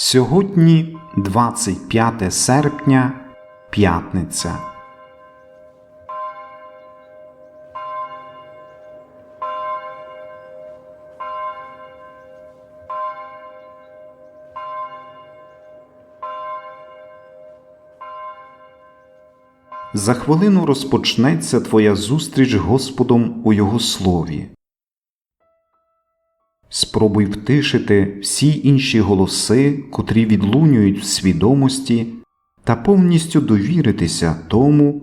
Сьогодні 25 серпня, п'ятниця. За хвилину розпочнеться твоя зустріч Господом у Його слові. Спробуй втишити всі інші голоси, котрі відлунюють в свідомості, та повністю довіритися тому,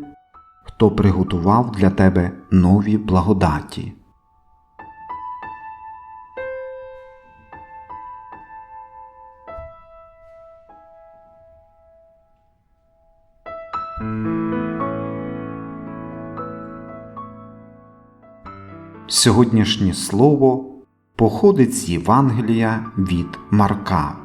хто приготував для тебе нові благодаті. Сьогоднішнє слово походить з Євангелія від Марка.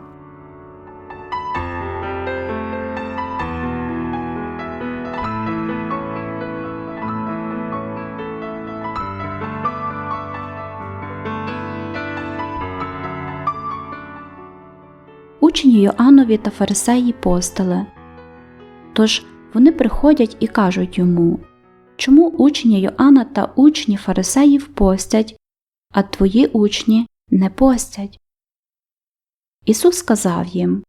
Учні Йоаннові та фарисеї постили. Тож вони приходять і кажуть йому Чому учні Йоанна та учні фарисеїв постять, а твої учні не постять? Ісус сказав їм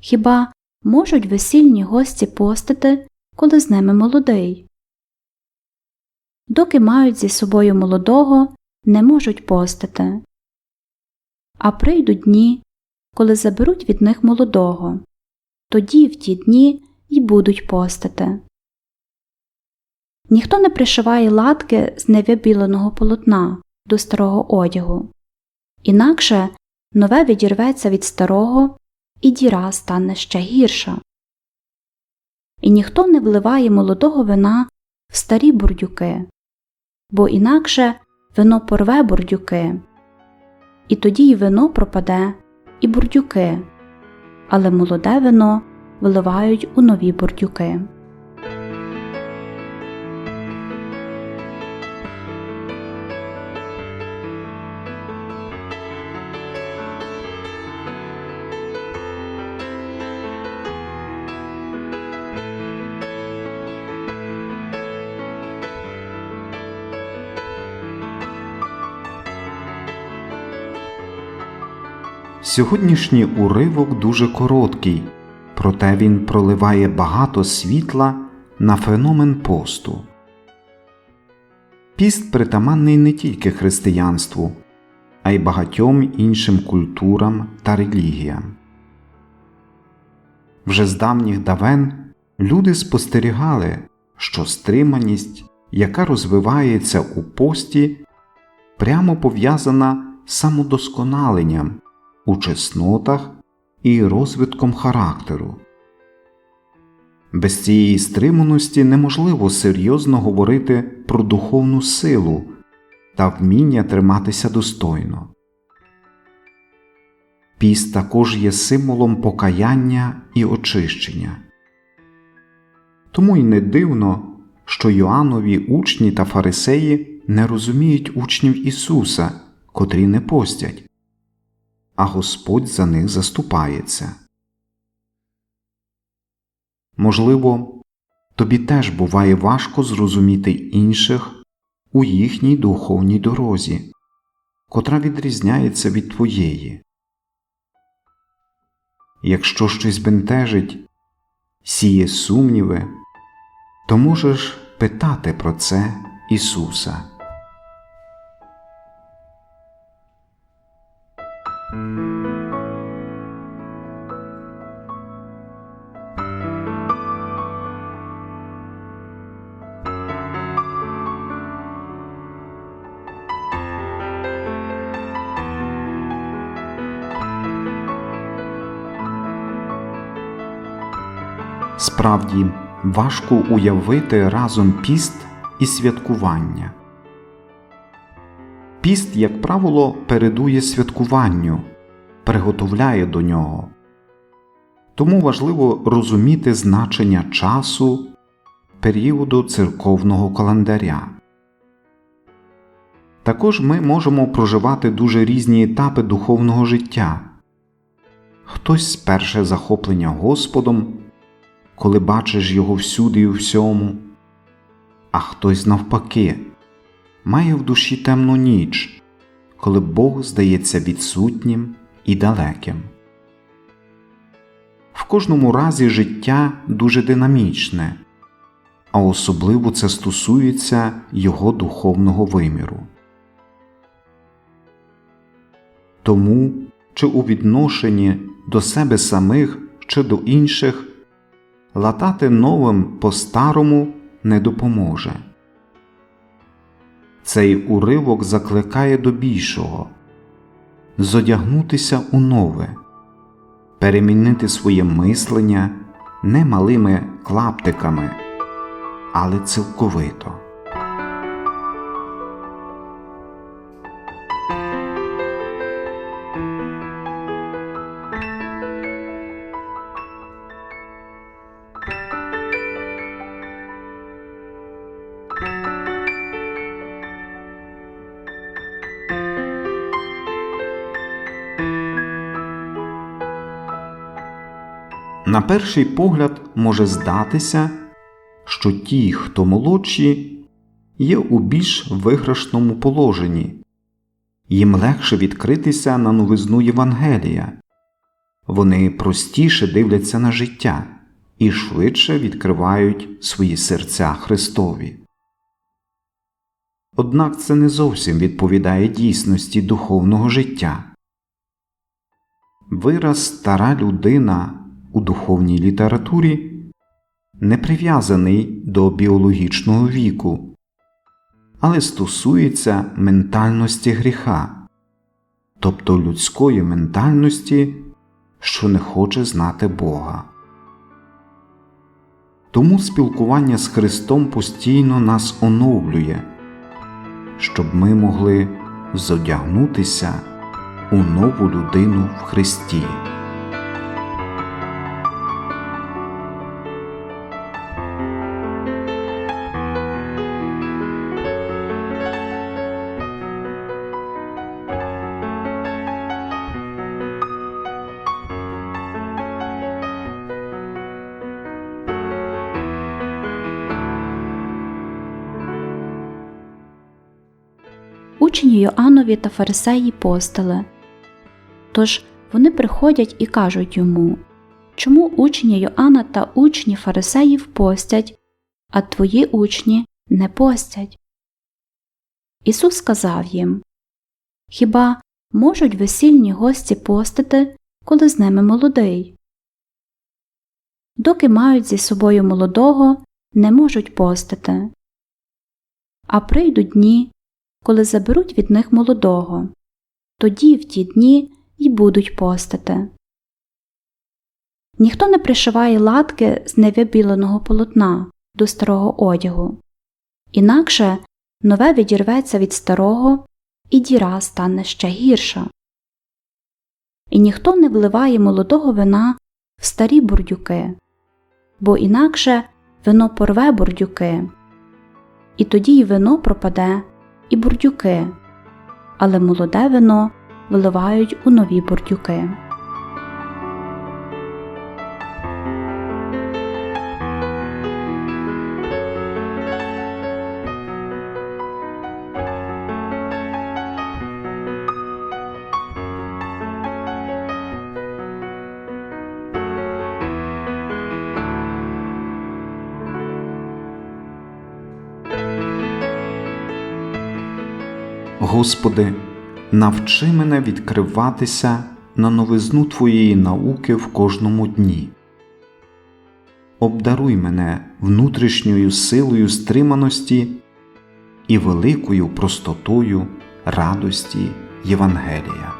Хіба можуть весільні гості постити, коли з ними молодий? Доки мають зі собою молодого, не можуть постити. А прийдуть дні, коли заберуть від них молодого, тоді в ті дні й будуть постити. Ніхто не пришиває латки з невибіленого полотна до старого одягу, інакше нове відірветься від старого, і діра стане ще гірша. І ніхто не вливає молодого вина в старі бурдюки, бо інакше вино порве бурдюки, і тоді й вино пропаде, і бурдюки, але молоде вино вливають у нові бурдюки. Сьогоднішній уривок дуже короткий, проте він проливає багато світла на феномен посту. Піст притаманний не тільки християнству, а й багатьом іншим культурам та релігіям. Вже з давніх давен люди спостерігали, що стриманість, яка розвивається у пості, прямо пов'язана з самодосконаленням у чеснотах і розвитком характеру. Без цієї стриманості неможливо серйозно говорити про духовну силу та вміння триматися достойно. Піст також є символом покаяння і очищення. Тому й не дивно, що Йоаннові учні та фарисеї не розуміють учнів Ісуса, котрі не постять а Господь за них заступається. Можливо, тобі теж буває важко зрозуміти інших у їхній духовній дорозі, котра відрізняється від твоєї. Якщо щось бентежить, сіє сумніви, то можеш питати про це Ісуса. Справді важко уявити разом піст і святкування. Піст, як правило, передує святкуванню, приготовляє до нього. Тому важливо розуміти значення часу, періоду церковного календаря. Також ми можемо проживати дуже різні етапи духовного життя. Хтось перше захоплення Господом, коли бачиш його всюди і у всьому, а хтось навпаки, має в душі темну ніч, коли Бог здається відсутнім і далеким. В кожному разі життя дуже динамічне, а особливо це стосується його духовного виміру. Тому чи у відношенні до себе самих чи до інших латати новим по-старому не допоможе. Цей уривок закликає до більшого зодягнутися у нове, перемінити своє мислення не малими клаптиками, але цілковито. На перший погляд може здатися, що ті, хто молодші, є у більш виграшному положенні, їм легше відкритися на новизну Євангелія, вони простіше дивляться на життя і швидше відкривають свої серця Христові. Однак це не зовсім відповідає дійсності духовного життя. Вираз стара людина у духовній літературі не прив'язаний до біологічного віку, але стосується ментальності гріха, тобто людської ментальності, що не хоче знати Бога. Тому спілкування з Христом постійно нас оновлює, щоб ми могли зодягнутися у нову людину в Христі. Учні Йоаннові та фарисеї постили. Тож вони приходять і кажуть йому Чому учні Йоанна та учні фарисеїв постять, а твої учні не постять? Ісус сказав їм Хіба можуть весільні гості постити, коли з ними молодий? Доки мають зі собою молодого, не можуть постити. А прийдуть дні, коли заберуть від них молодого, тоді в ті дні й будуть постити. Ніхто не пришиває латки з невибіленого полотна до старого одягу, інакше нове відірветься від старого і діра стане ще гірша. І ніхто не вливає молодого вина в старі бурдюки, бо інакше вино порве бурдюки, і тоді й вино пропаде і бурдюки, але молоде вино виливають у нові бурдюки. Господи, навчи мене відкриватися на новизну Твоєї науки в кожному дні. Обдаруй мене внутрішньою силою стриманості і великою простотою радості Євангелія.